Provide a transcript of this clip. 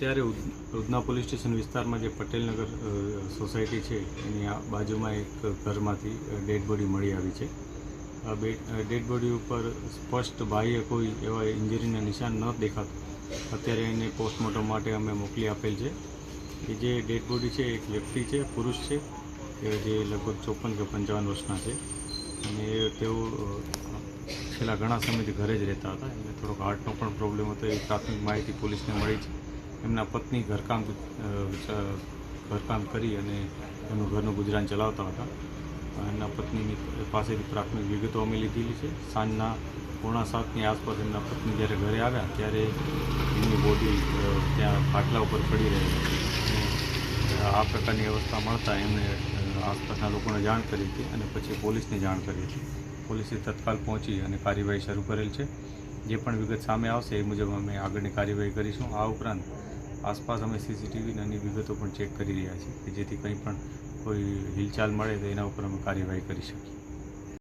અત્યારે ઉધ- Udhna police station વિસ્તારમાં જે પટેલનગર સોસાયટી છે, એની આ બાજુમાં એક ઘરમાંથી ડેડ બોડી મળી આવી છે. આ ડેડ બોડી ઉપર સ્પષ્ટ બાહ્ય કોઈ એવા ઇન્જરીના નિશાન ન દેખાતું. અત્યારે એને પોસ્ટમોર્ટમ માટે અમે મોકલી આપેલ છે. કે જે ડેડ બોડી છે, એક વ્યક્તિ છે, પુરુષ છે જે લગભગ ચોપન કે પંચાવન વર્ષના છે. અને તેઓ છેલ્લા ઘણા સમયથી ઘરે જ રહેતા હતા. એમને થોડોક હાર્ટનો પણ પ્રોબ્લેમ હતો એ પ્રાથમિક માહિતી પોલીસને મળી છે. એમના પત્ની ઘરકામ ઘરકામ કરી અને એમનું ઘરનું ગુજરાન ચલાવતા હતા. એમના પત્નીની પાસેથી પ્રાથમિક વિગતો અમે લીધેલી છે. સાંજના પોણા સાતની આસપાસ એમના પત્ની જ્યારે ઘરે આવ્યા, ત્યારે એમની બોડી ત્યાં પાટલા ઉપર પડી રહી આ પ્રકારની અવસ્થા મળતા એમણે આસપાસના લોકોને જાણ કરી હતી અને પછી પોલીસને જાણ કરી હતી. પોલીસે તત્કાલ પહોંચી અને કાર્યવાહી શરૂ કરેલ છે. જે પણ વિગત સામે આવશે એ મુજબ અમે આગળની કાર્યવાહી કરીશું. આ ઉપરાંત આસપાસ અમે સીસીટીવી અને વિગતો પણ ચેક કરી રહ્યા છીએ કે જેથી કંઈ પણ કોઈ હિલચાલ મળે તો એના ઉપર અમે કાર્યવાહી કરી શકીએ.